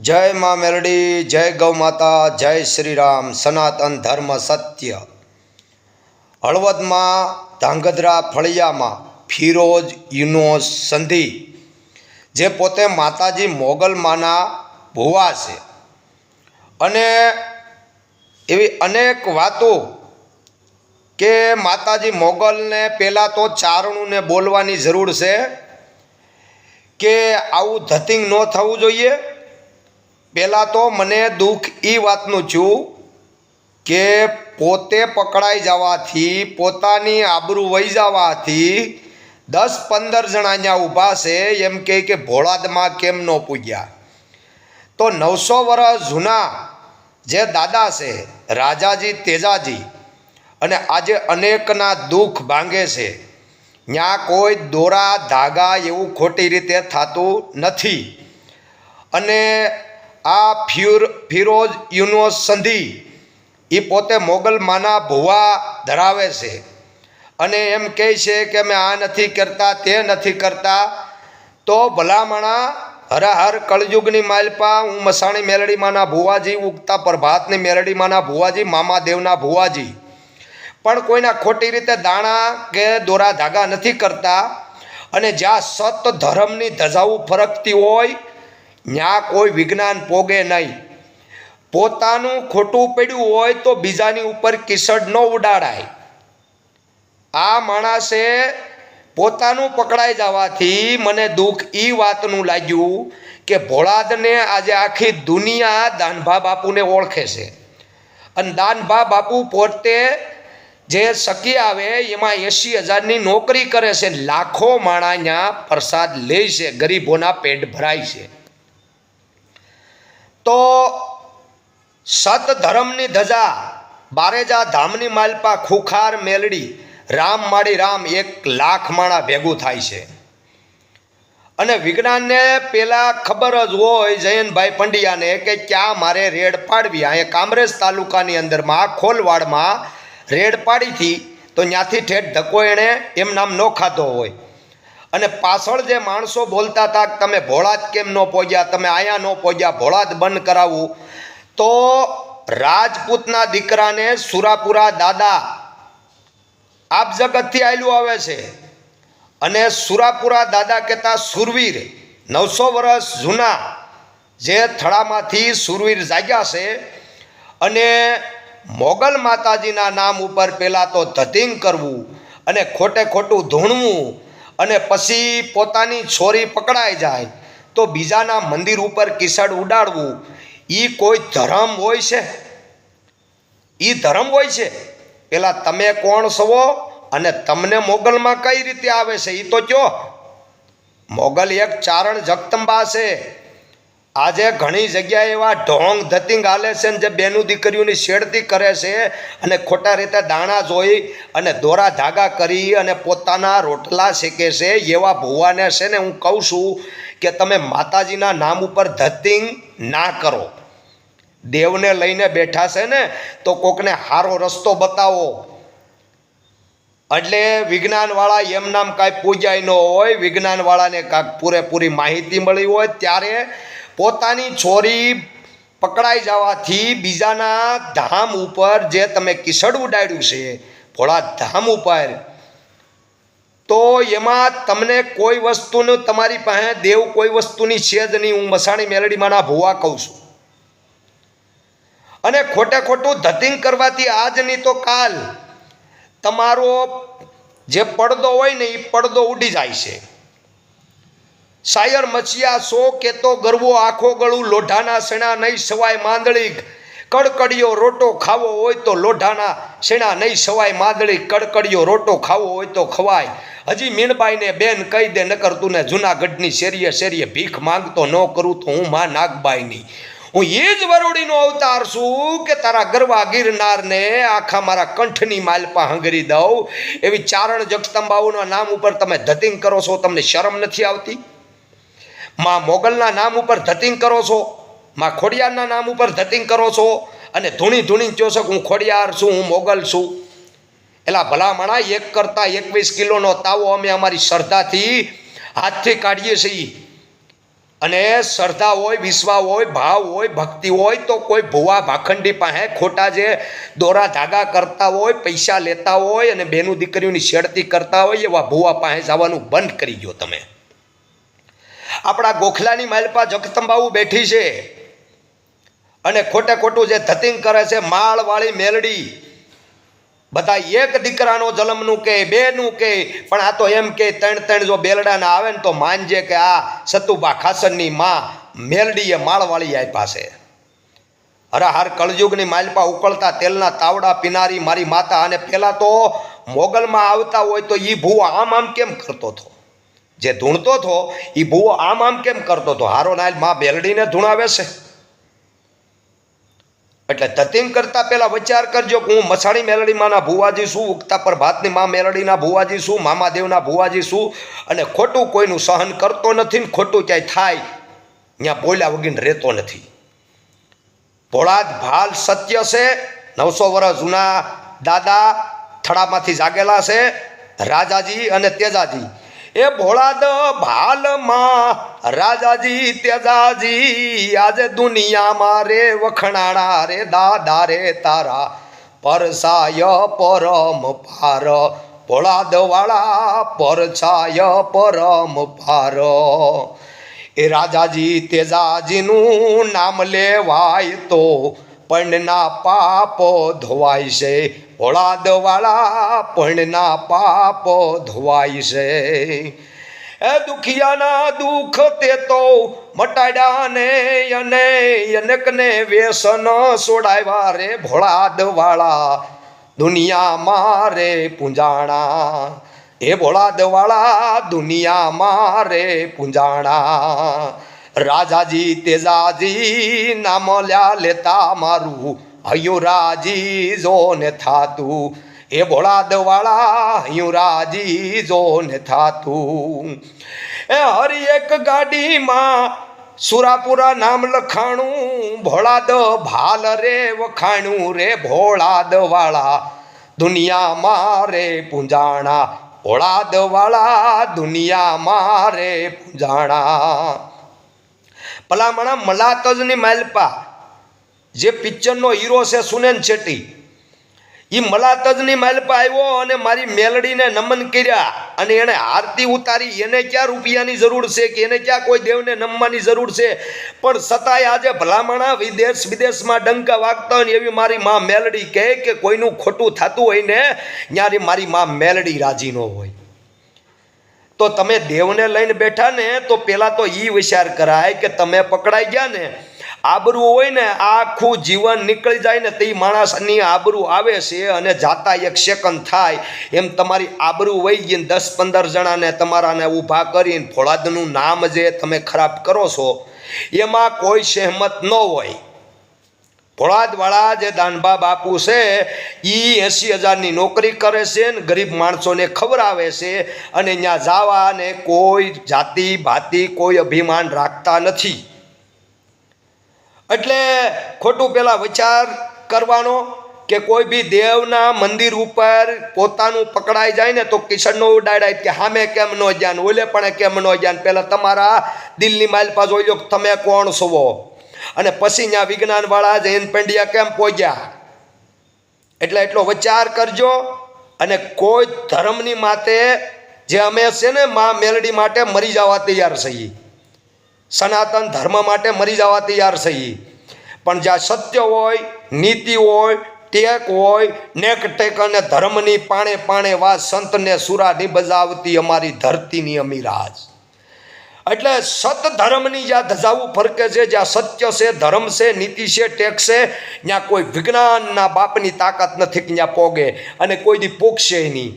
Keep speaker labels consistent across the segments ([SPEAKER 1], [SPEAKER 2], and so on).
[SPEAKER 1] જય મા મેલડી જય ગૌ માતા, જય શ્રી રામ સનાતન ધર્મ સત્ય. હળવદમાં, ધાંગધ્રા ફળિયામાં ફિરોજ યુનોસ સંધિ, જે પોતે માતાજી મોગલમાના ભુવા છે. અને એવી અનેક વાતો કે માતાજી મોગલને પહેલાં તો ચારણુંને બોલવાની જરૂર છે કે આવું ધતિંગ ન થવું જોઈએ. પહેલાં તો મને દુઃખ એ વાતનું છું કે પોતે પકડાઈ જવાથી, પોતાની આબરૂ વહી જવાથી દસ પંદર જણા અહીંયા ઊભા છે, એમ કહે કે ભોળાદમાં કેમ ન પૂજ્યા? તો નવસો વર્ષ જૂના જે દાદા છે, રાજાજી, તેજાજી, અને આજે અનેકના દુઃખ ભાંગે છે. ત્યાં કોઈ દોરા, ધાગા એવું ખોટી રીતે થતું નથી. અને આ ફ્યુર ફિરોજ યુનોસ સંધિ એ પોતે મોગલમાના ભુવા ધરાવે છે. અને એમ કહે છે કે અમે આ નથી કરતા, તે નથી કરતા, તો ભલામણા હરાહર કળયુગની માલપા હું મસાણી મેલડીમાંના ભુવાજી, ઉગતા પ્રભાતની મેલડીમાંના ભુવાજી મામાદેવના ભુવાજી. પણ કોઈના ખોટી રીતે દાણા કે દોરા ધાગા નથી કરતા અને જ્યાં સત ધર્મની ધજાવું ફરકતી હોય ત્યાં કોઈ વિજ્ઞાન પોગે નહીં. પોતાનું ખોટું પડ્યું હોય તો બીજાની ઉપર કિસડ ન ઉડાડાય. આ માણસે પોતાનું પકડાઈ જવાથી મને દુઃખ એ વાતનું લાગ્યું કે ભોળાદને આજે આખી દુનિયા દાનભા બાપુને ઓળખે છે. અને દાનભા બાપુ પોતે જે સકી આવે એમાં એંશી હજારની નોકરી કરે છે, લાખો માણાના પ્રસાદ લે છે, ગરીબોના પેટ ભરાય છે. તો સત ધર્મની ધજા, બારેજા ધામની માલપા ખુખાર મેલડી, રામ માળી રામ એક લાખ માણા ભેગું થાય છે. અને વિજ્ઞાનને પેલા ખબર જ હોય જયંતભાઈ પંડ્યાને કે ક્યાં મારે રેડ પાડવી. અહીંયા કામરેજ તાલુકાની અંદરમાં, ખોલવાડમાં રેડ પાડી હતી તો ત્યાંથી ઠેઠ ધક્કો એણે એમ નામ ન ખાધો હોય. અને પાછળ જે માણસો બોલતા હતા તમે ભોળાદ કેમ ન પહોંચ્યા, તમે આયા ન પહોંચ્યા, ભોળાદ બંધ કરાવવું તો રાજપૂતના દીકરાને સુરાપુરા દાદા આપ જગતથી આયલું આવે છે. અને સુરાપુરા દાદા કહેતા, સુરવીર, નવસો વર્ષ જૂના જે થળામાંથી સુરવીર જાગ્યા છે અને મોગલ માતાજીના નામ ઉપર પહેલાં તો ધતિંગ કરવું અને ખોટે ખોટું ધૂણવું અને પછી પોતાની છોરી પકડાઈ જાય, તો બીજાના મંદિર ઉપર કિસડ ઉડાડવું એ કોઈ ધર્મ હોય છે? એ ધર્મ હોય છે? પેલા તમે કોણ છો અને તમને મોગલમાં કઈ રીતે આવે છે? એ તો કયો, મોગલ એક ચારણ જગતંબા છે. આજે ઘણી જગ્યાએ એવા ઢોંગ ધતિંગ હાલે છે ને જે બેનું દીકરીઓની શેડતી કરે છે અને ખોટા રીતે દાણા જોઈ અને દોરા ધાગા કરી અને પોતાના રોટલા શેકે છે એવા ભુવાને છે ને હું કહું છું કે તમે માતાજીના નામ ઉપર ધતિંગ ના કરો. દેવને લઈને બેઠા છે ને તો કોકને સારો રસ્તો બતાવો. એટલે વિજ્ઞાનવાળા એમ નામ કાંઈ પૂજાય ન હોય, વિજ્ઞાનવાળાને કાંઈક પૂરેપૂરી માહિતી મળી હોય ત્યારે પોતાની છોરી પકડાઈ જવાથી બીજાના ધામ ઉપર જે તમે કિસડ ઉડાડ્યું છે, ભોળા ધામ ઉપર, તો એમાં તમને કોઈ વસ્તુનું, તમારી પાસે દેવ કોઈ વસ્તુની છે જ નહીં. હું મસાણી મેલડીમાંના ભૂવા કહું છું. અને ખોટે ખોટું ધતિંગ કરવાથી આજ નહીં તો કાલ તમારો જે પડદો હોય ને, એ પડદો ઉડી જાય છે. શાયર મચિયા સો કેતો ગરવો આખો ગળું, લોઢાના સેણા નહીં સવાય માંદળી. કડકડિયો રોટો ખાવો હોય તો લોઢાના સેણા નહીં સવાય માંદળી. કડકડિયો રોટો ખાવો હોય તો ખવાય. હજી મીણબાઈને બેન કહી દે, નકર તું ને જૂનાગઢની શેરીએ શેરીએ ભીખ માંગતો ન કરું તો હું માં નાગબાઈની. હું એ જ વરોડીનો અવતાર છું કે તારા ગરવા ગિરનારને આખા મારા કંઠની માલપા હંગરી દઉં. એવી ચારણ જગતંબાઓના નામ ઉપર તમે ધતિંગ કરો છો, તમને શરમ નથી આવતી? માં મોગલના નામ ઉપર ધતિંગ કરો છો. માં ખોડિયારના નામ ઉપર ધતિંગ કરો છો. અને ધૂણી ધૂણી કહો છો હું ખોડિયાર છું, હું મોગલ છું. એલા ભલામણા એક કરતાં એકવીસ કિલોનો તાવો અમે અમારી શ્રદ્ધાથી હાથથી કાઢીએ છીએ. અને શ્રદ્ધા હોય, વિશ્વા હોય, ભાવ હોય, ભક્તિ હોય તો કોઈ ભુવા ભાખંડી પાસે ખોટા જે દોરા ધાગા કરતા હોય, પૈસા લેતા હોય અને બેનું દીકરીઓની શેડતી કરતા હોય એવા ભુવા પાસે જવાનું બંધ કરી દો તમે. આપણા ગોખલાની માલપા જગતંબાવું બેઠી છે. અને ખોટે ખોટું જે ધતિંગ કરે છે, માળવાળી મેલડી. બધા એક દીકરાનો જન્મનું કે, બેનું કે, પણ આ તો એમ કે ત્રણ ત્રણ જો બેલડાના આવે ને તો માનજે કે આ સતુબા ખાસનની માં મેલડીએ માળવાળી આપ્યા છે. હરાહર કળયુગની માલપા ઉકળતા તેલના તાવડા પીનારી મારી માતા, અને પહેલાં તો મોગલમાં આવતા હોય તો એ ભૂ આમ આમ કેમ કરતો હતો? જે ધૂણતો હતો એ ભૂવો આમ આમ કેમ કરતો હતો? હારો નાયલમાં બેલડીને ધૂણાવે છે. એટલે ધતિંગ કરતાં પહેલાં વિચાર કરજો કે હું મસાણી મેલડીમાંના ભુવાજી છું, ઉગતા પર ભાતની મા મેલડીના ભુવાજી છું, મામાદેવના ભુવાજી છું, અને ખોટું કોઈનું સહન કરતો નથી ને ખોટું ક્યાંય થાય ત્યાં બોલ્યા વગીને રહેતો નથી. ભોળાદ ભાલ સત્ય છે, નવસો વર્ષ જૂના દાદા થડામાંથી જાગેલા છે, રાજાજી અને તેજાજી. એ ભોળાદ ભાલમાં રાજાજી તેજાજી આજે દુનિયામાં રે વખણાણા રે, દાદા રે તારા, પરસાય પરમ પાર. ભોળાદ વાળા પરછાય પરમ પાર. એ રાજાજી તેજાજીનું નામ લેવાય તો પણના પાપો ધોવાય છે. ભોળાદવાળા પણના પાપો ધોવાય છે. એ દુખિયાના દુઃખ તે તો મટાડ્યા ને અને અનેકને વ્યસન સોડાવ્યા રે ભોળાદવાળા દુનિયામાં રે પૂંજાણા. એ ભોળાદવાળા દુનિયામાં રે પૂંજાણા. રાજાજી, તેજાજી, નામ લ્યા લેતા મારું. હૈયું રાજી જો ને થાતું. એ ભોળાદવાળા હૈયું રાજી જો ને થાતું. એ હરી એક ગાડીમાં સુરાપુરા નામ લખાણું, ભોળાદ ભાલ રે વખાણું રે ભોળાદ વાળા દુનિયામાં રે પૂંજાણા ભોળાદ વાળા દુનિયામાં રે પૂંજાણા. ભલામણા મલાકજની માલપા. જે પિક્ચરનો હીરો છે સુનેન શેટ્ટી. એ મલાતજની માલપા આવ્યો અને મારી મેલડીને નમન કર્યા અને એણે આરતી ઉતારી. એને ક્યાં રૂપિયાની જરૂર છે કે એને ક્યાં કોઈ દેવને નમવાની જરૂર છે? પણ છતાંય આજે ભલામણા વિદેશ વિદેશમાં ડંકા વાગતા હોય એવી મારી માં મેલડી કહે કે કોઈનું ખોટું થતું હોય ને ત્યારે મારી માં મેલડી રાજી ન હોય. તો તમે દેવને લઈને બેઠા ને, તો પહેલાં તો એ વિચાર કરાય કે તમે પકડાઈ ગયા ને, આબરૂ હોય ને, આખું જીવન નીકળી જાય ને, તે માણસની આબરૂ આવે છે અને જાતા એક સેકન્ડ થાય. એમ તમારી આબરૂ વહી ગઈને દસ પંદર જણાને તમારાને ઊભા કરીને ફોળાદનું નામ જે તમે ખરાબ કરો છો, એમાં કોઈ સહેમત ન હોય. ભોળાદવાળા જે દાનભા બાપુ છે એ એંસી હજારની નોકરી કરે છે ને ગરીબ માણસોને ખવડાવે છે અને ત્યાં જાવાને કોઈ જાતિ, ભાતિ, કોઈ અભિમાન રાખતા નથી. એટલે ખોટું પેલા વિચાર કરવાનો કે કોઈ બી દેવના મંદિર ઉપર પોતાનું પકડાઈ જાય ને તો કિશનનો ઉડાડાય કે સામે કેમ ન જાન ઓલે પણ કેમ ન જાન પહેલાં તમારા દિલની માઇલ પાસ હોય લો તમે કોણ છો અને પછી ત્યાં વિજ્ઞાનવાળા જૈન પંડ્યા કેમ પહોંચ્યા? એટલે એટલો વિચાર કરજો અને કોઈ ધર્મની માતે જે અમે છે ને મા મેલડી માટે મરી જવા તૈયાર છીએ. સનાતન ધર્મ માટે મરી જવા તૈયાર છીએ. પણ જ્યાં સત્ય હોય, નીતિ હોય, ટેક હોય, નેક ટેક અને ધર્મની પાણે પાણે વાત સંતને સુરાની બજાવતી અમારી ધરતીની અમીરાજ એટલે સત ધર્મની જ્યાં ધજાવું ફરકે છે જ્યાં સત્ય છે, ધર્મ છે, નીતિ છે, ટેક છે ત્યાં કોઈ વિજ્ઞાનના બાપની તાકાત નથી કે ત્યાં પોગે અને કોઈ દી પોગશે નહીં.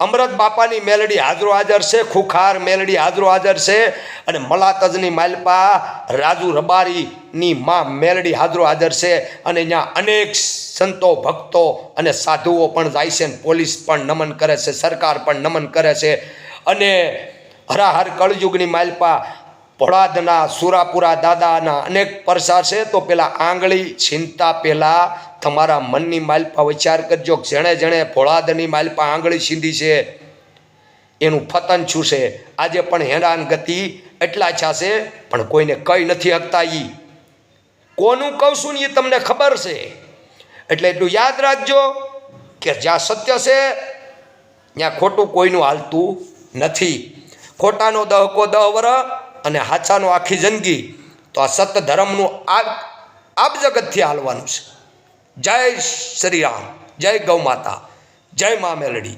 [SPEAKER 1] અમૃત બાપાની મેલડી હાજરો હાજર છે, ખુખાર મેલડી હાજરો હાજર છે અને મલાતજની માલપા રાજુ રબારીની માં મેલડી હાજરો હાજર છે અને ત્યાં અનેક સંતો, ભક્તો અને સાધુઓ પણ જાય છે પોલીસ પણ નમન કરે છે, સરકાર પણ નમન કરે છે અને હરાહર કળયુગની માલપા ભોળાદના સુરાપુરા દાદાના અનેક પરસા છે, તો પેલા આંગળી છીનતા પહેલાં તમારા મનની માલપા વિચાર કરજો જેણે જેણે ભોળાદની માલપા આંગળી છીંધી છે, એનું ફતન છૂશે આજે પણ હેરાન ગતિ એટલા છાશે પણ કોઈને કઈ નથી શકતા એ કોનું કહું છું ને એ તમને ખબર છે? એટલે એટલું યાદ રાખજો કે જ્યાં સત્ય છે, ત્યાં ખોટું કોઈનું હાલતું નથી. ખોટાનો દહકો દહ વર અને હાચાનો આખી જિંદગી. તો આ સત ધર્મનું આ આપ જગતથી હાલવાનું છે. જય શ્રી રામ. જય ગૌ માતા. જય મા મેલડી.